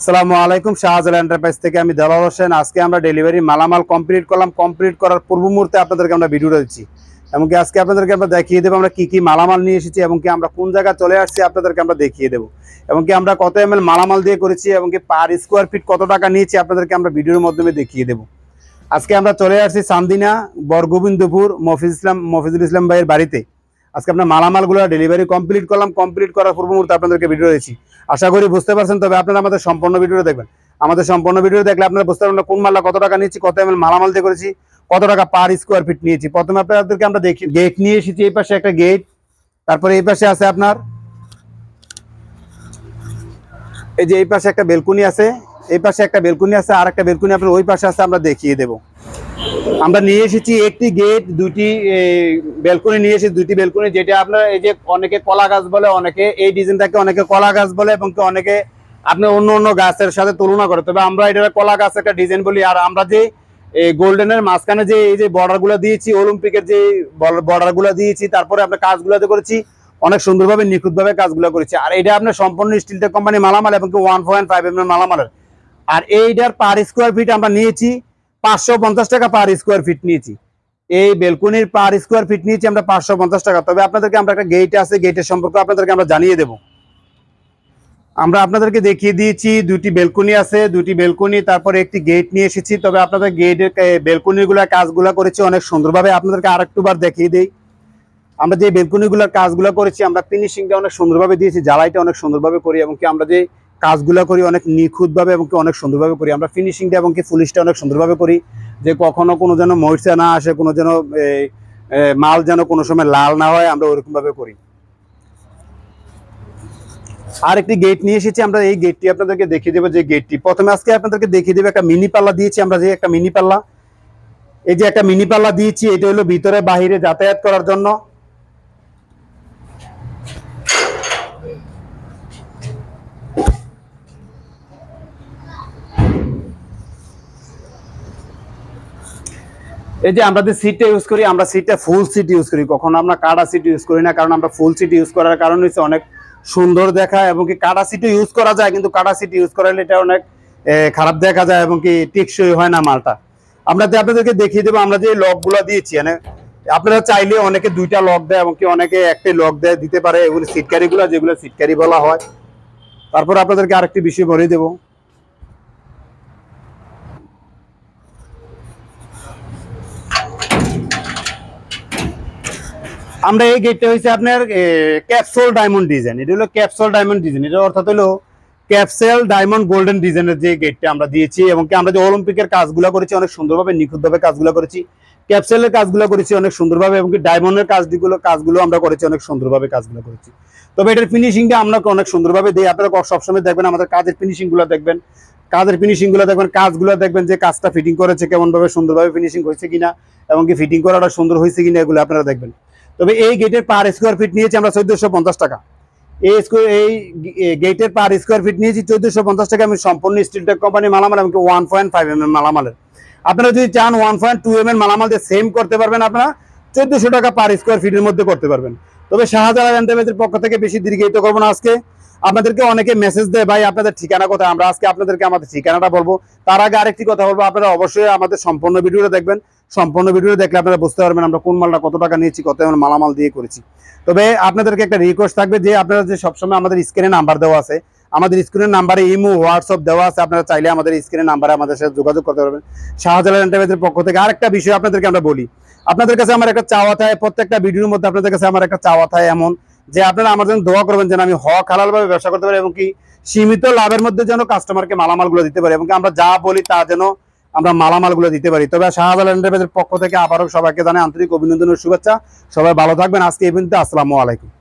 আসসালামু আলাইকুম শাহজাল এন্টারপ্রাইজ থেকে আমি দেলাল হোসেন। আজকে আমরা ডেলিভারি মালামাল কমপ্লিট করলাম। কমপ্লিট করার পূর্ব মুহূর্তে আপনাদেরকে আমরা ভিডিও দিচ্ছি। এমনকি আজকে আপনাদেরকে আমরা দেখিয়ে দেবো আমরা কী কী মালামাল নিয়ে এসেছি এবং কি আমরা কোন জায়গায় চলে আসছি আপনাদেরকে আমরা দেখিয়ে দেবো। এবং কি আমরা কত এম মালামাল দিয়ে করেছি এবং কি পার স্কোয়ার ফিট কত টাকা নিয়েছি আপনাদেরকে আমরা ভিডিওর মাধ্যমে দেখিয়ে দেবো। আজকে আমরা চলে আসছি চান্দিনা বরগোবিন্দপুর মফিজ ইসলাম, মফিজুল ইসলাম ভাইয়ের বাড়িতে। আজকে আপনার মালামালগুলো ডেলিভারি কমপ্লিট করলাম কমপ্লিট করার পূর্ব মুহূর্তে আপনাদেরকে ভিডিও দিয়েছি। আশা করি বুঝতে পারছেন, তবে আপনারা আমাদের সম্পূর্ণ ভিডিও দেখবেন। আমাদের সম্পূর্ণ ভিডিও দেখলে আপনারা বুঝতে পারবেন কোন মাল্লা কত টাকা নিয়েছি, কত এমএল মালামাল দিয়ে করেছি, কত টাকা পার স্কোয়ার ফিট নিয়েছি। প্রথমে আপনাদেরকে আমরা দেখি গেট নিয়ে এসেছি, এই পাশে একটা গেট তারপরে এই পাশে আছে আপনার, এই যে এই পাশে একটা বেলকুনি আছে, এই পাশে একটা বেলকুনি আছে, আর একটা বেলকুনি আপনার ওই পাশে আছে, আমরা দেখিয়ে দেবো। আমরা নিয়ে এসেছি একটি গেট, দুটি বেলকনি নিয়ে এসেছি, দুটি বেলকনি যেটা আপনার এই যে অনেকে কলা গাছ বলে, অনেকে এই ডিজাইনটাকে অনেকে কলা গাছ বলে, এবং অনেকে আপনি অন্য অন্য গাছের সাথে তুলনা করে। তবে আমরা এটা কলা গাছ একটা ডিজাইন বলি, আর আমরা যে এই গোল্ডেনের মাঝখানে যে, এই যে বর্ডারগুলো দিয়েছি অলিম্পিকের যে বর্ডারগুলো দিয়েছি, তারপরে আমরা কাজগুলোতে করেছি, অনেক সুন্দরভাবে, নিখুঁতভাবে কাজগুলো করেছি। আর এটা আপনার সম্পূর্ণ স্টিলটেক কোম্পানি মালামাল, এবং ওয়ান পয়েন্ট ফাইভ এম মালামালের। আর এইটার পার স্কোয়ার ফিট আমরা নিয়েছি পাঁচশো পঞ্চাশ টাকা পার স্কোয়ার ফিট নিয়েছি। এই বেলকুনির পার স্কোয়ার ফিট নিয়েছি আমরা পাঁচশো পঞ্চাশ টাকা। তবে আপনাদেরকে আমরা একটা গেট আছে গেটের সম্পর্কে আপনাদেরকে আমরা জানিয়ে দেব। আমরা আপনাদেরকে দেখিয়ে দিয়েছি, দুটি বেলকুনি আছে, দুটি বেলকুনি তারপরে একটি গেট নিয়ে এসেছি। তবে আপনাদের গেটের বেলকুনিগুলো কাজগুলো করেছি অনেক সুন্দরভাবে। আপনাদেরকে আরেকটু বার দেখিয়ে দিই। আমরা যে বেলকুনিগুলোর কাজগুলো করেছি, আমরা ফিনিশিংটা অনেক সুন্দরভাবে দিয়েছি, জ্বালাইটা অনেক সুন্দরভাবে করি এবং কি আমরা যে কাজগুলো করি অনেক নিখুঁতভাবে এবং অনেক সুন্দরভাবে করি। আমরা ফিনিশিংটা এবং কি ফুলিশটা অনেক সুন্দরভাবে করি যে কখনো কোনো যেন মরিচা না আসে, কোনো যেন মাল যেন কোনো সময় লাল না হয়, আমরা ওরকমভাবে করি। আর একটি গেট নিয়ে এসেছি, আমরা এই গেটটি আপনাদেরকে দেখিয়ে দেবো যে গেটটি প্রথমে আজকে আপনাদেরকে দেখিয়ে দেবো একটা মিনি পাল্লা দিয়েছি, আমরা যে একটা মিনি পাল্লা এই যে একটা মিনি পাল্লা দিয়েছি, এটা হলো ভিতরে বাহিরে যাতায়াত করার জন্য। এই যে আমরা যে সিটটা ইউজ করি, আমরা সিটটা ফুল সিট ইউজ করি। কখনো আমরা কাটা সিট ইউজ করি না, কারণ আমরা ফুল সিট ইউজ করার কারণ হচ্ছে অনেক সুন্দর দেখা এবং কি কাটা সিটও ইউজ করা যায়, কিন্তু কাটা সিট ইউজ করালে এটা অনেক খারাপ দেখা যায় এবং কি টেকসই হয় না মালটা। আমরা আপনাদেরকে দেখিয়ে দেবো, আমরা যে লকগুলো দিয়েছি মানে আপনারা চাইলে অনেকে দুইটা লক দেয় এবং কি অনেকে একটাই লক দেয়, দিতে পারে এগুলো সিটকারিগুলো যেগুলো সিটকারি বলা হয়। তারপর আপনাদেরকে আরেকটি বিষয় বলে দেবো। আমরা এই গেটটা হয়েছে আপনার ক্যাপসুল ডায়মন্ড ডিজাইন এটা হলো ক্যাপসুল ডায়মন্ড ডিজাইন এটা অর্থাৎ হলো ক্যাপসেল ডায়মন্ড গোল্ডেন ডিজাইনের যে গেটটা আমরা দিয়েছি এবং কি আমরা যে অলিম্পিকের কাজগুলো করেছি, অনেক সুন্দরভাবে, নিখুঁতভাবে কাজগুলো করেছি। ক্যাপসেলের কাজগুলো করেছি অনেক সুন্দরভাবে এবং কি ডায়মন্ডের কাজগুলো কাজগুলো আমরা করেছি, অনেক সুন্দরভাবে কাজগুলো করেছি। তবে এটার ফিনিশিংটা আমরা অনেক সুন্দরভাবে দিই। আপনারা সবসময় দেখবেন, আমাদের কাজের ফিনিশিংগুলো দেখবেন। কাজের ফিনিশিংগুলো দেখবেন, কাজগুলো দেখবেন যে কাজটা ফিটিং করেছে কেমনভাবে, সুন্দরভাবে ফিনিশিং হয়েছে কিনা এবং কি ফিটিং করাটা সুন্দর হয়েছে কিনা, এগুলো আপনারা দেখবেন। তবে এই গেটের পার স্কোয়ার ফিট নিয়েছি আমরা চোদ্দশো পঞ্চাশ টাকা। এই এই গেটের পার স্কোয়ার ফিট নিয়েছি চোদ্দশো পঞ্চাশ টাকা। আমি সম্পূর্ণ স্টিলটেক কোম্পানি মালামাল এমনকি one point five M M মালামালের। আপনারা যদি চান one point two M M মালামাল দিয়ে সেম করতে পারবেন আপনারা, চোদ্দশো টাকা পার স্কোয়ার ফিটের মধ্যে করতে পারবেন। তবে শাহজালাল এন্টারপ্রাইজের পক্ষ থেকে বেশি দীর্ঘায়িত করব না আজকে। আপনাদেরকে অনেকে মেসেজ দেয়, ভাই, আপনাদের ঠিকানা কোথায়? আমরা আজকে আপনাদেরকে আমাদের ঠিকানাটা বলব। তার আগে আরেকটি কথা বলব, আপনারা অবশ্যই আমাদের সম্পূর্ণ ভিডিওটা দেখবেন। সম্পূর্ণ ভিডিও দেখলে আপনারা বুঝতে পারবেন আমরা কোন মালটা কত টাকা নিয়েছি, কত মালামাল দিয়ে করেছি। তবে আপনাদেরকে একটা রিকোয়েস্ট থাকবে যে আপনারা যে সবসময় আমাদের স্ক্রিনে নাম্বার দেওয়া আছে, আমাদের স্ক্রিনের নাম্বারে ইমো, হোয়াটসঅ্যাপ দেওয়া আছে, আপনারা চাইলে আমাদের স্ক্রিনের নাম্বারে আমাদের সাথে যোগাযোগ করতে পারবেন। শাহজালাল এন্টারপ্রাইজের পক্ষ থেকে আরেকটা বিষয় আপনাদেরকে আমরা বলি। আপনাদের কাছে আমার একটা চাওয়া থাকে প্রত্যেকটা ভিডিওর মধ্যে আপনাদের কাছে আমার একটা চাওয়া থাকে এমন। যে আপনারা আমার জন্য দোয়া করবেন যেন আমি হক হালালভাবে ব্যবসা করতে পারি এবং কি সীমিত লাভের মধ্যে যেন কাস্টমারকে মালামালগুলো দিতে পারি এবং আমরা যা বলি তা যেন আমরা মালামালগুলো দিতে পারি। তবে শাহজালাল এন্টারপ্রাইজের পক্ষ থেকে আবারও সবাইকে জানাই আন্তরিক অভিনন্দন ও শুভেচ্ছা। সবাই ভালো থাকবেন। আজকে এই পর্যন্ত আসসালামু আলাইকুম।